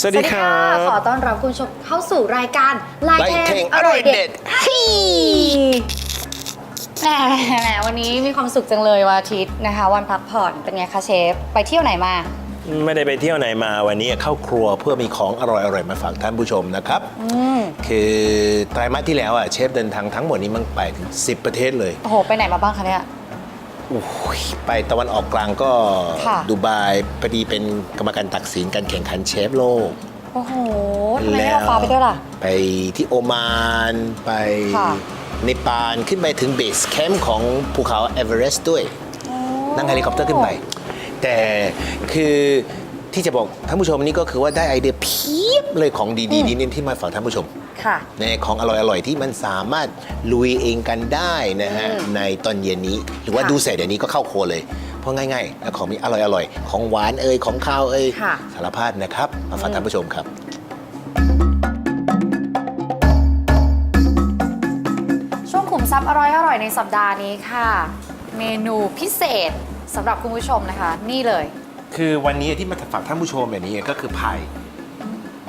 สวัสดีครับขอต้อนรับคุณผู้ชมเข้าสู่รายการลายลายแทแทงงออร่ร่ออยยเด็เด็ดดแหมแหมวันนี้มีความสุขจังเลยวันอาทิตย์นะคะ วันพักผ่อนเป็นไงคะเชฟ ไปเที่ยวไหนมา ไม่ได้ไปเที่ยวไหนมาวันนี้เข้าครัวเพื่อมีของอร่อยๆมาฝากท่านผู้ชมนะครับอืมคือไตรมาสที่แล้วอะเชฟเดินทางทั้งหมดนี้มันไปถึง10 ประเทศเลย โอ้โห ไปไหนมาบ้างคะเนี่ย โอ้ยไปตะวันออกกลางก็ค่ะ ดูไบพอดีเป็นกรรมการตัดสินการแข่งขันเชฟโลก โอ้โหทำไมไม่เอาฟ้าไปด้วยล่ะ ไปที่โอมานไปค่ะในปานขึ้นไปถึงเบสแคมป์ของภูเขาเอเวอเรสต์ด้วยนั่งเฮลิคอปเตอร์ขึ้นไป แต่คือที่จะบอกท่านผู้ชมนี่ก็คือว่าได้ไอเดียเพียบเลยของดีๆนี่ที่มาฝากท่านผู้ชม ค่ะในของอร่อยๆที่มันสามารถลุยเองกันได้นะฮะอืมในตอนเย็นนี้ หรือว่าค่ะดูเสร็จเดี๋ยวนี้ก็เข้าครัวเลย เพราะง่ายๆแล้วของมีอร่อยๆ ของหวานเอ่ยของข้าวเอ่ยค่ะ สารพัดนะครับ มาฝากท่านผู้ชมครับ ช่วงขุมทรัพย์อร่อยอร่อยในสัปดาห์นี้ค่ะ เมนูพิเศษสำหรับคุณผู้ชมนะคะ นี่เลย คือวันนี้ที่มาฝากท่านผู้ชมแบบนี้ก็คือพาย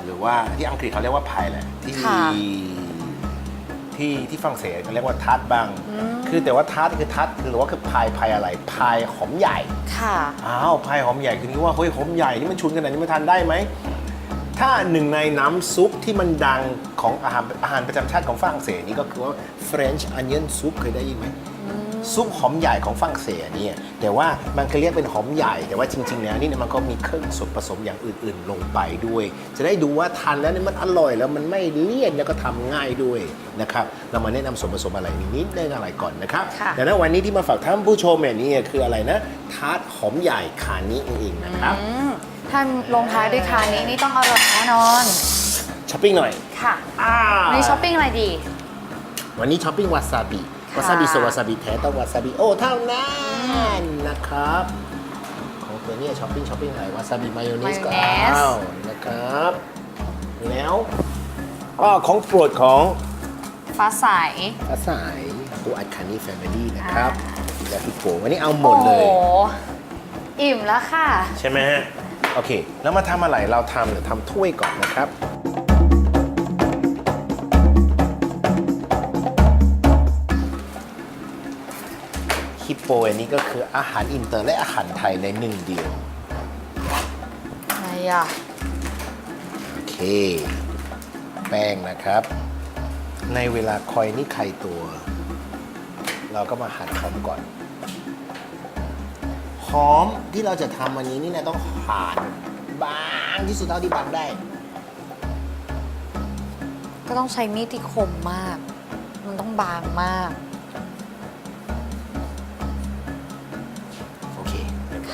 หรือว่าที่อังกฤษเขาเรียกว่าพายแหละที่ค่ะ ที่ที่ฝรั่งเศสเขาเรียกว่าทัดบ้าง คือแต่ว่าทัดคือทัดคือว่าคือพายพายอะไรพายหอมใหญ่ ค่ะ อ้าวพายหอมใหญ่คือนึกว่าเฮ้ยหอมใหญ่นี่มันชุนขนาดนี้มันทานได้ไหม ถ้าหนึ่งในน้ำซุปที่มันดังของอาหารอาหารประจำชาติของฝรั่งเศสนี่ก็คือว่า French onion soup เคยได้ยินไหม ซุปหอมใหญ่ของฝรั่งเศสเนี่ยแต่ว่ามันเคยเรียกเป็นหอมใหญ่ แต่ว่าจริงๆแล้วนี่เนี่ยมันก็มีเครื่องส่วนผสมอย่างอื่น ๆ ลงไปด้วย จะได้ดูว่าทานแล้วเนี่ยมันอร่อยแล้วมันไม่เลี่ยนแล้วก็ทำง่ายด้วยนะครับเรามาแนะนำส่วนผสมอะไรนิดๆได้อะไรก่อนนะครับค่ะแต่ณวันนี้ที่มาฝากท่านผู้ชมเนี่ยนี่คืออะไรนะทาร์ตหอมใหญ่คานี้เองนะครับอืมถ้าลงท้ายด้วยคานี้นี่ต้องอร่อยแน่นอนช้อปปิ้งหน่อย ค่ะอ่าวันนี้ช้อปปิ้งอะไรดี วันนี้ช้อปปิ้งวาซาบิค่ะ วาซาบิโซวาซาบิแท้ต้องวาซาบิโอเท่านั้นนะครับ ของตัวเนี้ช้อปปิ้งช้อปปิ้งอะไรวาซาบิมายองเนสก็มายองเนสเอานะครับ แล้วก็ของโปรดของฟ้าใสฟ้าสายตัวอัดคานี่แฟมิลี่นะครับและพี่โกวันนี้เอาหมดเลโอ้ยโหอิ่มแล้วค่ะ ใช่ไหมฮะ โอเค แล้วมาทำอะไรเราทำเดี๋ยวทำถ้วยก่อนนะครับ ฮิปโปอันนี้ก็คืออาหารอินเตอร์และอาหารไทยในหนึ่งเดียว อะไรอะ โอเค แป้งนะครับ ในเวลาคอยนี่ไข่ตัว เราก็มาหั่นหอมก่อน หอมที่เราจะทำวันนี้นี่นะต้องหั่นบางที่สุดเท่าที่บางได้ ก็ต้องใช้มีดที่คมมาก มันต้องบางมาก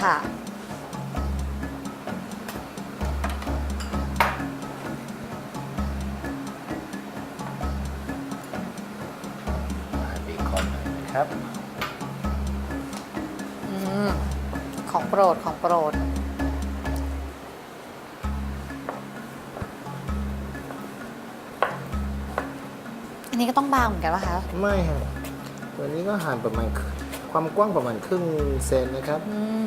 ค่ะหั่นเบคอนหน่อยนะครับอืมของโปรดของโปรด อันนี้ก็ต้องบางเหมือนกันป่ะคะ ไม่ฮะวันนี้ก็หั่นประมาณครึ่งความกว้างประมาณครึ่งเซนนะครับ อืม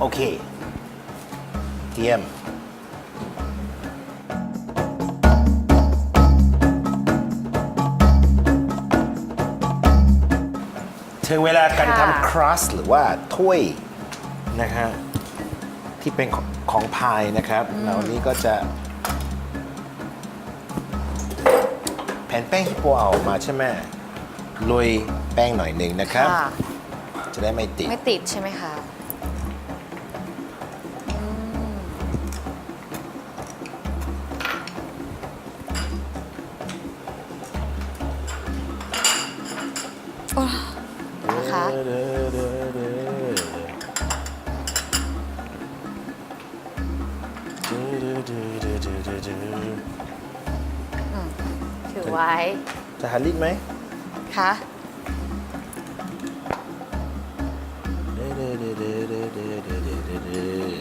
โอเค เตรียม ถึงเวลาการค่ะ ทำครัสหรือว่าถ้วยนะฮะที่เป็นของของพายนะครับ เรานี้ก็จะ แผ่นแป้งที่โปเอาออกมาใช่ไหมโรยแป้งหน่อยหนึ่งนะครับ ค่ะ จะได้ไม่ติด ไม่ติดใช่ไหมคะ จะหันลิดไหมค่ะ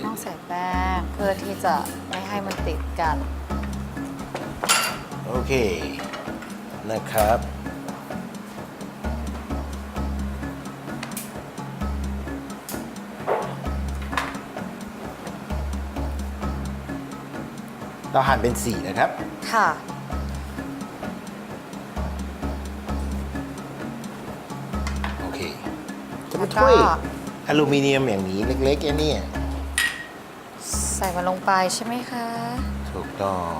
ต้องใส่แป้งเพื่อที่จะไม่ให้มันติดกัน โอเค นะครับ เราหั่นเป็นสี่นะครับ ค่ะ ก็ถ้วยอลูมิเนียมอย่างนี้เล็กๆแค่เนี้ใส่มันลงไปใช่ไหมคะ ถูกต้อง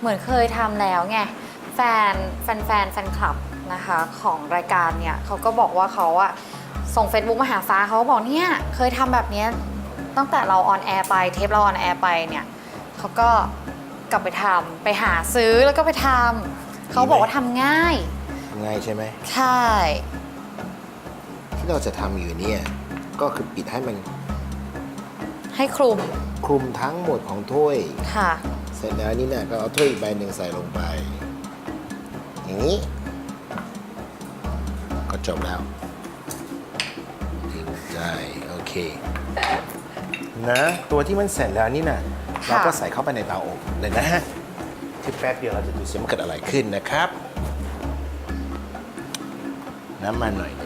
เหมือนเคยทำแล้วไง แฟนแฟนแฟนแฟนคลับนะคะ ของรายการเนี่ยเขาก็บอกว่าเขาอะส่ง Facebook มาหาฟ้าเขาก็บอกเนี่ยเคยทำแบบเนี้ยตั้งแต่เราออนแอร์ไปเทปเราออนแอร์ไปเนี่ยเขาก็กลับไปทำไปหาซื้อแล้วก็ไปทำเขาบอกว่าทำง่าย ง่ายใช่ไหม ใช่ ที่เราจะทำอยู่เนี่ยก็คือปิดให้มันให้คลุมคลุมทั้งหมดของถ้วย ค่ะ เสร็จแล้วนี่นะก็เอาถ้วยอีกใบหนึ่งใส่ลงไป อย่างนี้ ก็จบแล้วทิ้งใจโอเค นะตัวที่มันเสร็จแล้วนี่นะเราก็ใส่เข้าไปในเตาอบเลยนะฮะที่แป๊บเดียวเราจะดูซิมันเกิดอะไรขึ้นนะครับ น้ำมันหน่อยหนึ่ง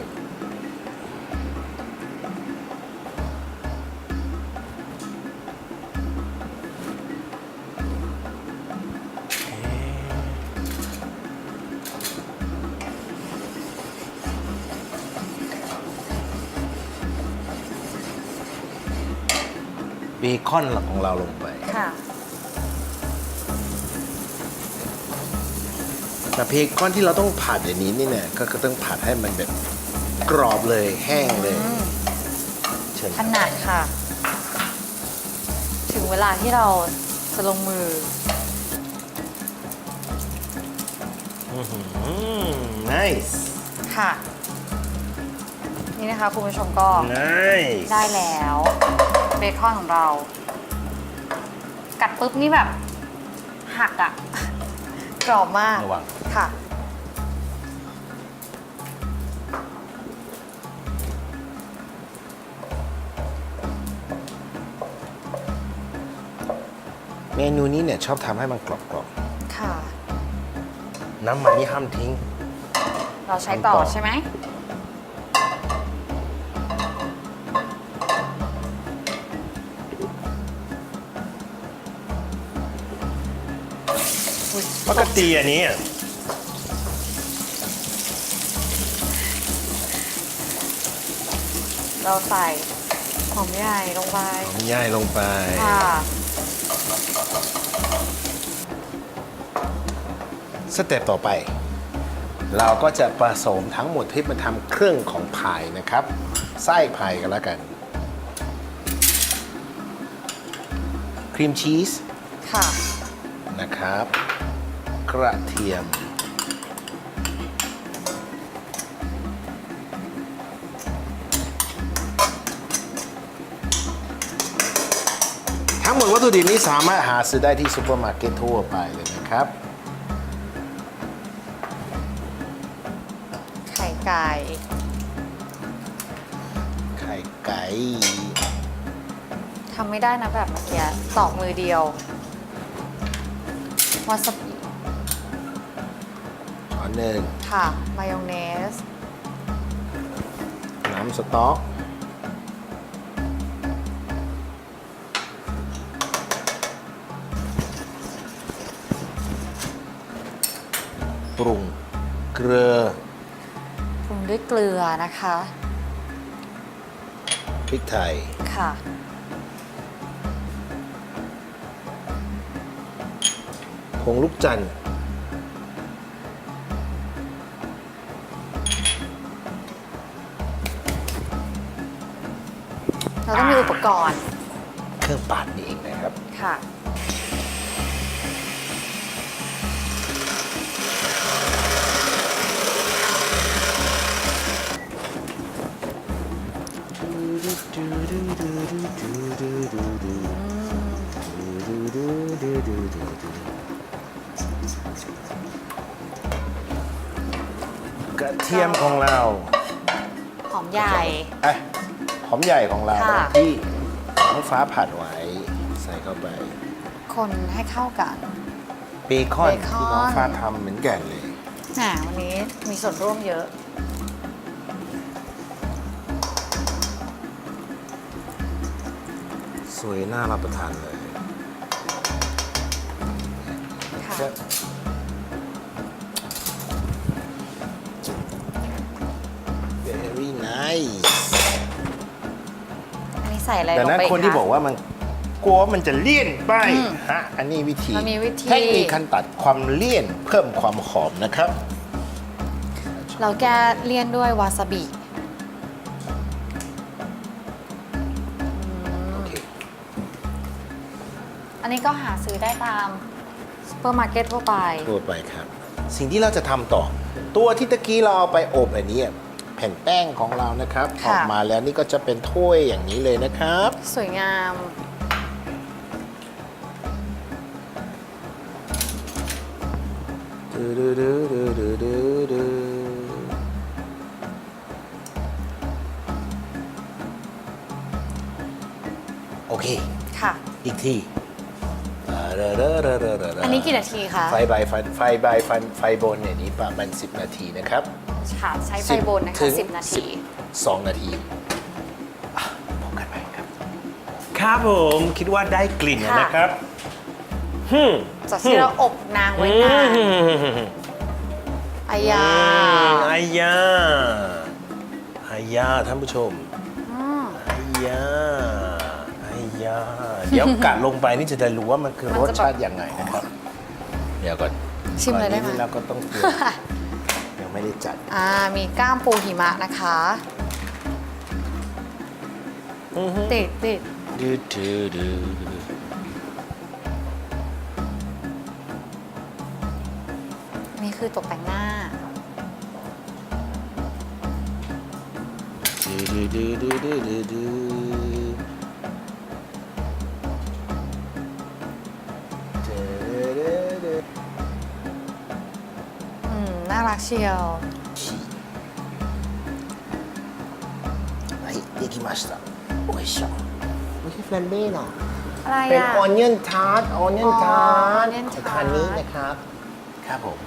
เบคอนของเราลงไปค่ะ แต่เบคอนที่เราต้องผัดอย่างนี้นี่เนี่ยก็ก็ต้องผัดให้มันแบบกรอบเลยแห้งเลยอืมเชิญขนาดค่ะ ถึงเวลาที่เราจะลงมือ อืม nice ค่ะ นี่นะคะคุณผู้ชมก็ nice ได้แล้ว เบคอนของเรา กัดปุ๊บนี่แบบ หักอะกรอบมาก ระวัง ค่ะ เมนูนี้เนี่ยชอบทำให้มันกรอบค่ะ ๆน้ำมันนี่ห้ามทิ้ง เราใช้ต่อทำต่อใช่ไหม ปกติอันนี้ เราใส่หอมใหญ่ลงไปหอมใหญ่ลงไป ค่ะ สเต็ปต่อไป เราก็จะผสมทั้งหมดที่มาทำเครื่องของพายนะครับ ไส้พายกันแล้วกัน ครีมชีสค่ะ นะครับ กระเทียม ทั้งหมดวัตถุดิบนี้สามารถหาซื้อได้ที่ซูเปอร์มาร์เก็ตทั่วไปเลยนะครับ ไข่ไก่ ไข่ไก่ทำไม่ได้นะแบบเมื่อกี้ตอกมือเดียววาซาบิช้อน หนึ่งค่ะ มายองเนส น้ำสต๊อกปรุงเกลือปรุงด้วยเกลือนะคะ พริกไทย ค่ะ ผงลูกจันทร์ เราต้องมีอุปกรณ์เครื่องปาดนี่เองนะครับค่ะ กระเทียมของเราหอมใหญ่ เอ้ยหอมใหญ่ของเราค่ะ ที่ น้องฟ้าผัดไว้ใส่เข้าไป คนให้เข้ากัน เบคอนเบคอน ที่น้องฟ้าทำเหมือนกันเลยแหมวันนี้มีส่วนร่วมเยอะ สวยน่ารับประทานเลยครับ very nice อันนี้ ใส่อะไรแต่ลงนั้นไปคนที่ะบอกว่ามันกลัวว่ามันจะเลี่ยนไปอืมฮะอันนี้วิธีมันมีวิธี เทคนิคการตัดความเลี่ยนเพิ่มความหอมนะครับ เราแก้เลี่ยนด้วยวาซาบิโอเค อันนี้ก็หาซื้อได้ตามซูเปอร์มาร์เก็ตทั่วไปพูดไปครับ สิ่งที่เราจะทำต่อ ตัวที่ตะกี้เราเอาไปอบอันนี้แผ่นแป้งของเรานะครับค่ะออกมาแล้วนี่ก็จะเป็นถ้วยอย่างนี้เลยนะครับ สวยงาม โอเค ค่ะ อีกทีอันนี้กี่นาทีคะ ไฟใบไฟไฟใบไฟไฟบนเนี่ยนี้ประมาณ10 นาทีนะครับ ค่ะ ใช้ไฟบนนะคะถึง10นาที 2 นาทีอะพบกันไปครับ ครับผมคิดว่าได้กลิ่นแล้วนะครับฮึมจากที่เราอบนางไว้นานอายาอายาอายาท่านผู้ชมอืม อายาอายาเดี๋ยวกัดลงไปนี่จะได้รู้ว่ามันคือมันรสจะแบบ ชาติยังไงนะครับ เดี๋ยวก่อนชิมเลยได้ไหม ก่อนนี้เราก็ต้องเตรียมยัง ไม่ได้จัด อ่ามีก้ามปูหิมะนะคะติดติดดูดูดูดูนี่คือตกแต่งหน้าดูดูดูดูดูดูเจ น่ารักเชียว はい、できました。おいしょ。ไม่ใช่แฟลมเบ้เนาะ อะไร เป็น อ่ะ ออนเนียนทาร์ตออนเนียนทาร์ต onion ของ tart คันนี้นะครับ ครับผม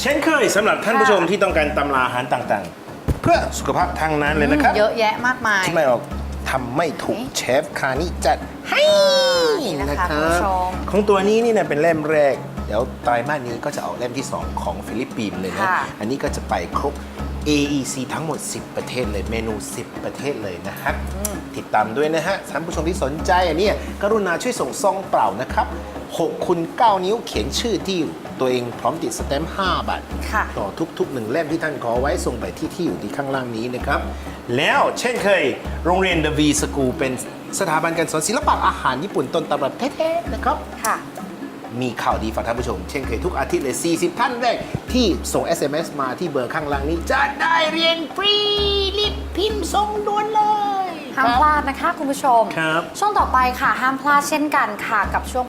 เช่นเคยสำหรับท่านผู้ชมที่ต้องการตำราอาหารต่างๆ เพื่อสุขภาพทางนั้นเลยนะครับ เยอะแยะมากมาย ที่ไม่ออก ทำไม่ถูกไหนเชฟคานี่จัดให้นี่นะคะรับคุณผู้ชมของตัวนี้นี่เนี่ยเป็นเล่มแรก เดี๋ยวไตรมาสนี้ก็จะออกเล่มที่ 2 ของฟิลิปปินส์เลยนะ ค่ะ อันนี้ก็จะไปครบ AEC ทั้งหมด 10 ประเทศเลยเมนู 10 ประเทศเลยนะครับ ติดตามด้วยนะฮะท่านผู้ชมที่สนใจอันเนี้ยกรุณาช่วยส่งซองเปล่านะครับ6คูณ9นิ้วเขียนชื่อที่อยู่ตัวเองพร้อมติดสแตมป์5บาท ค่ะ ต่อทุกๆหนึ่งเล่มที่ท่านขอไว้ส่งไปที่ที่อยู่ที่ข้างล่างนี้นะครับ แล้วเช่นเคยโรงเรียน The V School เป็นสถาบันการสอนศิลปะอาหารญี่ปุ่นต้นตำรับแท้ๆนะครับ ค่ะ มีข่าวดีฝากท่านผู้ชม เช่นเคยทุกอาทิตย์เลย 40 ท่านแรก ที่ส่ง SMS มาที่เบอร์ข้างล่างนี้ จะได้เรียนฟรีรีบพิมพ์ส่งด่วนเลย ห้ามพลาดนะคะคุณผู้ชม ครับ ช่วงต่อไปค่ะห้ามพลาดเช่นกันค่ะกับช่วง